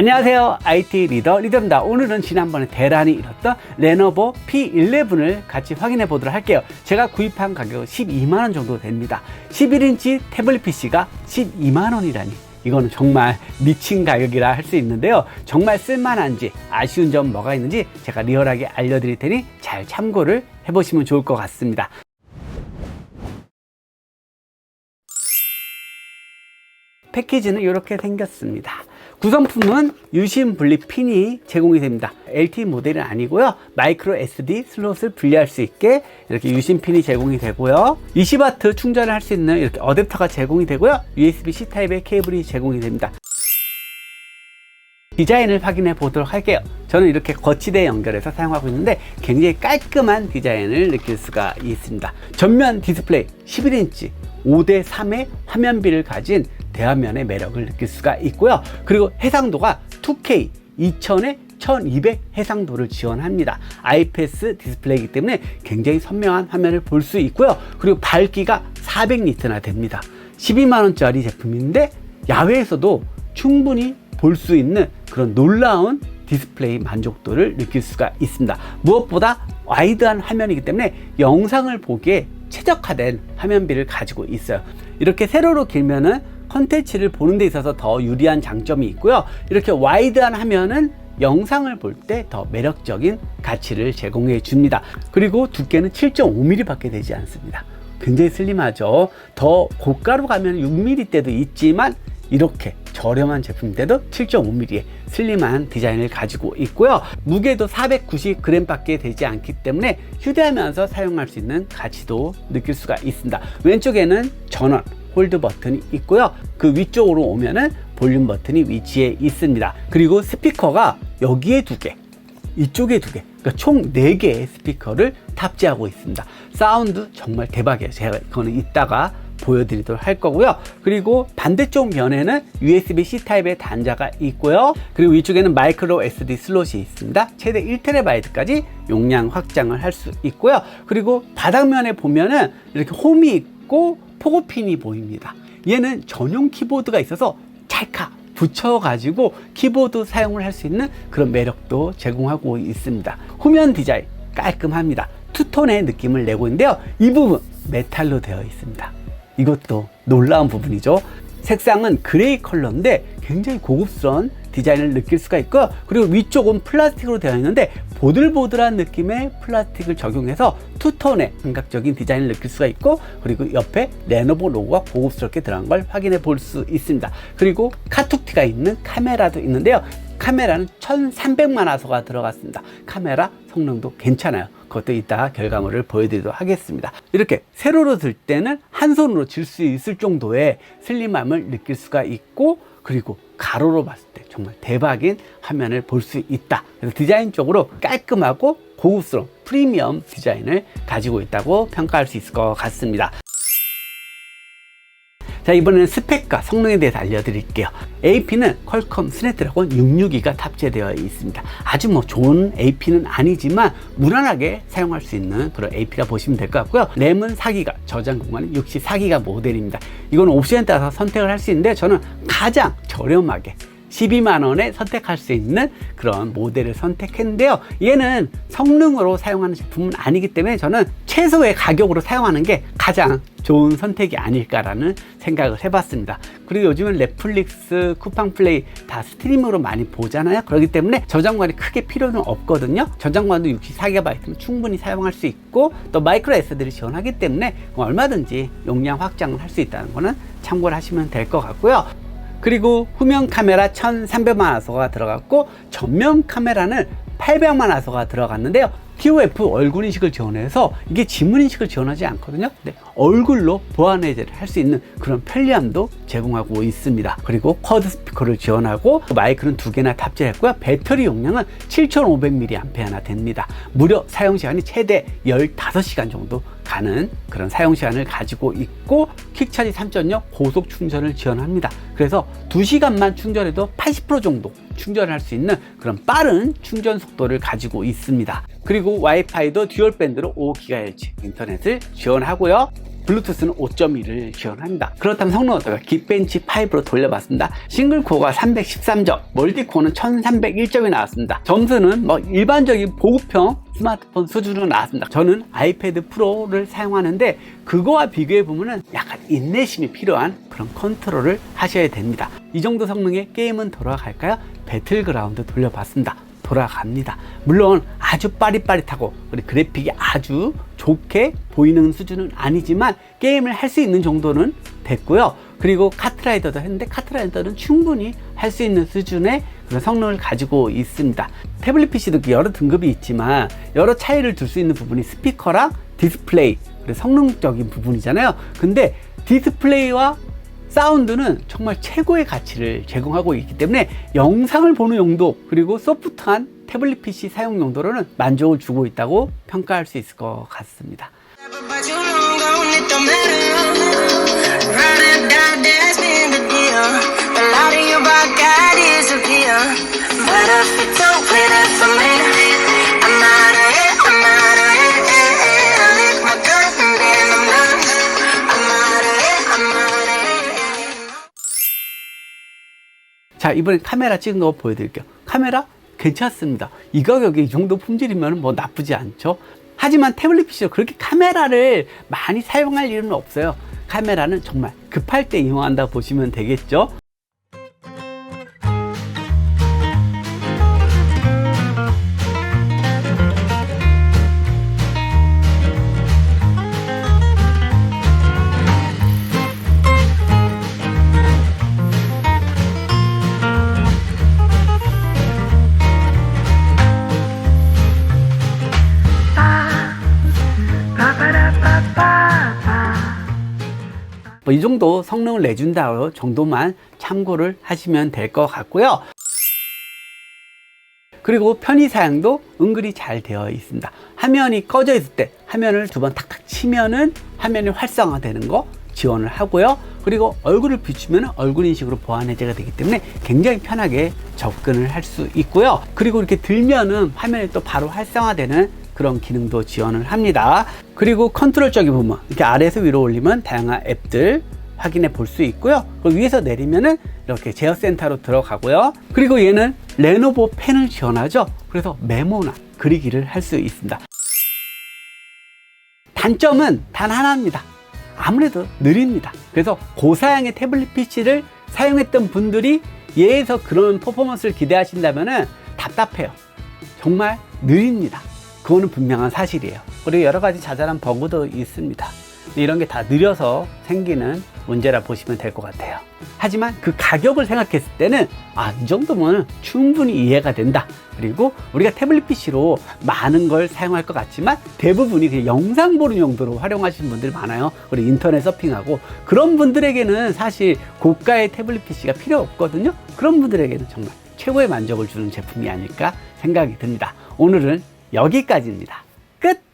안녕하세요. IT 리더 리더입니다. 오늘은 지난번에 대란이 일었던 레노버 P11을 같이 확인해 보도록 할게요. 제가 구입한 가격은 12만원 정도 됩니다. 11인치 태블릿 PC가 12만원이라니. 이거는 정말 미친 가격이라 할 수 있는데요. 정말 쓸만한지 아쉬운 점 뭐가 있는지 제가 리얼하게 알려드릴 테니 잘 참고를 해보시면 좋을 것 같습니다. 패키지는 이렇게 생겼습니다. 구성품은 유심 분리 핀이 제공이 됩니다. LTE 모델은 아니고요. 마이크로 SD 슬롯을 분리할 수 있게 이렇게 유심 핀이 제공이 되고요. 20W 충전을 할 수 있는 이렇게 어댑터가 제공이 되고요. USB-C 타입의 케이블이 제공이 됩니다. 디자인을 확인해 보도록 할게요. 저는 이렇게 거치대 연결해서 사용하고 있는데 굉장히 깔끔한 디자인을 느낄 수가 있습니다. 전면 디스플레이 11인치 5대 3의 화면비를 가진 대화면의 매력을 느낄 수가 있고요. 그리고 해상도가 2K 2000에 1200 해상도를 지원합니다. IPS 디스플레이이기 때문에 굉장히 선명한 화면을 볼 수 있고요. 그리고 밝기가 400니트나 됩니다. 12만원짜리 제품인데 야외에서도 충분히 볼 수 있는 그런 놀라운 디스플레이 만족도를 느낄 수가 있습니다. 무엇보다 와이드한 화면이기 때문에 영상을 보기에 최적화된 화면비를 가지고 있어요. 이렇게 세로로 길면은 컨텐츠를 보는 데 있어서 더 유리한 장점이 있고요. 이렇게 와이드한 화면은 영상을 볼 때 더 매력적인 가치를 제공해 줍니다. 그리고 두께는 7.5mm 밖에 되지 않습니다. 굉장히 슬림하죠. 더 고가로 가면 6mm 때도 있지만 이렇게 저렴한 제품인데도 7.5mm의 슬림한 디자인을 가지고 있고요. 무게도 490g 밖에 되지 않기 때문에 휴대하면서 사용할 수 있는 가치도 느낄 수가 있습니다. 왼쪽에는 전원, 홀드 버튼이 있고요. 그 위쪽으로 오면은 볼륨 버튼이 위치해 있습니다. 그리고 스피커가 여기에 두 개, 이쪽에 두 개, 그러니까 총네 개의 스피커를 탑재하고 있습니다. 사운드 정말 대박이에요. 제가 이거는 이따가 보여드리도록 할 거고요. 그리고 반대쪽 면에는 USB-C 타입의 단자가 있고요. 그리고 위쪽에는 마이크로 SD 슬롯이 있습니다. 최대 1TB까지 용량 확장을 할 수 있고요. 그리고 바닥면에 보면은 이렇게 홈이 있고 포고핀이 보입니다. 얘는 전용 키보드가 있어서 찰칵 붙여가지고 키보드 사용을 할 수 있는 그런 매력도 제공하고 있습니다. 후면 디자인 깔끔합니다. 투톤의 느낌을 내고 있는데요. 이 부분 메탈로 되어 있습니다. 이것도 놀라운 부분이죠. 색상은 그레이 컬러인데 굉장히 고급스러운 디자인을 느낄 수가 있고 그리고 위쪽은 플라스틱으로 되어 있는데 보들보들한 느낌의 플라스틱을 적용해서 투톤의 감각적인 디자인을 느낄 수가 있고 그리고 옆에 레노버 로고가 고급스럽게 들어간 걸 확인해 볼 수 있습니다. 그리고 카툭티가 있는 카메라도 있는데요. 카메라는 1300만 화소가 들어갔습니다. 카메라 성능도 괜찮아요. 그것도 이따 결과물을 보여드리도록 하겠습니다. 이렇게 세로로 들 때는 한 손으로 질 수 있을 정도의 슬림함을 느낄 수가 있고 그리고 가로로 봤을 때 정말 대박인 화면을 볼 수 있다. 그래서 디자인적으로 깔끔하고 고급스러운 프리미엄 디자인을 가지고 있다고 평가할 수 있을 것 같습니다. 자 이번에는 스펙과 성능에 대해서 알려드릴게요. AP는 퀄컴 스냅드래곤 662가 탑재되어 있습니다. 아주 뭐 좋은 AP는 아니지만 무난하게 사용할 수 있는 그런 AP라 보시면 될 것 같고요. 램은 4기가 저장 공간은 64기가 모델입니다. 이건 옵션에 따라서 선택을 할 수 있는데 저는 가장 저렴하게 12만 원에 선택할 수 있는 그런 모델을 선택했는데요. 얘는 성능으로 사용하는 제품은 아니기 때문에 저는 최소의 가격으로 사용하는 게 가장 좋은 선택이 아닐까라는 생각을 해봤습니다. 그리고 요즘은 넷플릭스, 쿠팡 플레이 다 스트리밍으로 많이 보잖아요. 그렇기 때문에 저장관이 크게 필요는 없거든요. 저장관도 64GB면 충분히 사용할 수 있고 또 마이크로 SD를 지원하기 때문에 얼마든지 용량 확장을 할 수 있다는 거는 참고를 하시면 될 것 같고요. 그리고 후면 카메라 1300만 화소가 들어갔고 전면 카메라는 800만 화소가 들어갔는데요. TOF 얼굴 인식을 지원해서 이게 지문 인식을 지원하지 않거든요. 근데 얼굴로 보안 해제를 할 수 있는 그런 편리함도 제공하고 있습니다. 그리고 쿼드 스피커를 지원하고 마이크는 두 개나 탑재했고요. 배터리 용량은 7500mAh나 됩니다. 무려 사용 시간이 최대 15시간 정도 가는 그런 사용 시간을 가지고 있고 퀵차지 3.0 고속 충전을 지원합니다. 그래서 2시간만 충전해도 80% 정도 충전을 할수 있는 그런 빠른 충전 속도를 가지고 있습니다. 그리고 와이파이도 듀얼 밴드로 5GHz 인터넷을 지원하고요. 블루투스는 5.1을 지원합니다. 그렇다면 성능 어떨까? 긱벤치 5로 돌려봤습니다. 싱글 코어가 313점, 멀티 코어는 1301점이 나왔습니다. 점수는 뭐 일반적인 보급형 스마트폰 수준으로 나왔습니다. 저는 아이패드 프로를 사용하는데 그거와 비교해 보면은 약간 인내심이 필요한 그런 컨트롤을 하셔야 됩니다. 이 정도 성능의 게임은 돌아갈까요? 배틀그라운드 돌려봤습니다. 돌아갑니다. 물론 아주 빠릿빠릿하고 우리 그래픽이 아주 좋게 보이는 수준은 아니지만 게임을 할 수 있는 정도는 됐고요. 그리고 카트라이더도 했는데 카트라이더는 충분히 할 수 있는 수준의 그런 성능을 가지고 있습니다. 태블릿 PC도 여러 등급이 있지만 여러 차이를 둘 수 있는 부분이 스피커랑 디스플레이 성능적인 부분이잖아요. 근데 디스플레이와 사운드는 정말 최고의 가치를 제공하고 있기 때문에 영상을 보는 용도 그리고 소프트한 태블릿 PC 사용 용도로는 만족을 주고 있다고 평가할 수 있을 것 같습니다. 자, 이번에 카메라 찍은 거 보여드릴게요. 카메라 괜찮습니다. 이 가격에 이 정도 품질이면 뭐 나쁘지 않죠. 하지만 태블릿 PC로 그렇게 카메라를 많이 사용할 일은 없어요. 카메라는 정말 급할 때 이용한다 보시면 되겠죠. 뭐 이 정도 성능을 내준다 정도만 참고를 하시면 될 것 같고요. 그리고 편의 사양도 은근히 잘 되어 있습니다. 화면이 꺼져 있을 때 화면을 두 번 탁탁 치면은 화면이 활성화되는 거 지원을 하고요. 그리고 얼굴을 비추면 얼굴 인식으로 보안 해제가 되기 때문에 굉장히 편하게 접근을 할 수 있고요. 그리고 이렇게 들면은 화면이 또 바로 활성화되는 그런 기능도 지원을 합니다. 그리고 컨트롤적인 부분 이렇게 아래에서 위로 올리면 다양한 앱들 확인해 볼 수 있고요. 그리고 위에서 내리면은 이렇게 제어 센터로 들어가고요. 그리고 얘는 레노버 펜을 지원하죠. 그래서 메모나 그리기를 할 수 있습니다. 단점은 단 하나입니다. 아무래도 느립니다. 그래서 고사양의 태블릿 PC를 사용했던 분들이 얘에서 그런 퍼포먼스를 기대하신다면 답답해요. 정말 느립니다. 그거는 분명한 사실이에요. 그리고 여러 가지 자잘한 버그도 있습니다. 이런 게 다 느려서 생기는 문제라 보시면 될 것 같아요. 하지만 그 가격을 생각했을 때는 아, 이 정도면 충분히 이해가 된다. 그리고 우리가 태블릿 PC로 많은 걸 사용할 것 같지만 대부분이 그냥 영상 보는 용도로 활용하시는 분들이 많아요. 그리고 인터넷 서핑하고 그런 분들에게는 사실 고가의 태블릿 PC가 필요 없거든요. 그런 분들에게는 정말 최고의 만족을 주는 제품이 아닐까 생각이 듭니다. 오늘은 여기까지입니다. 끝!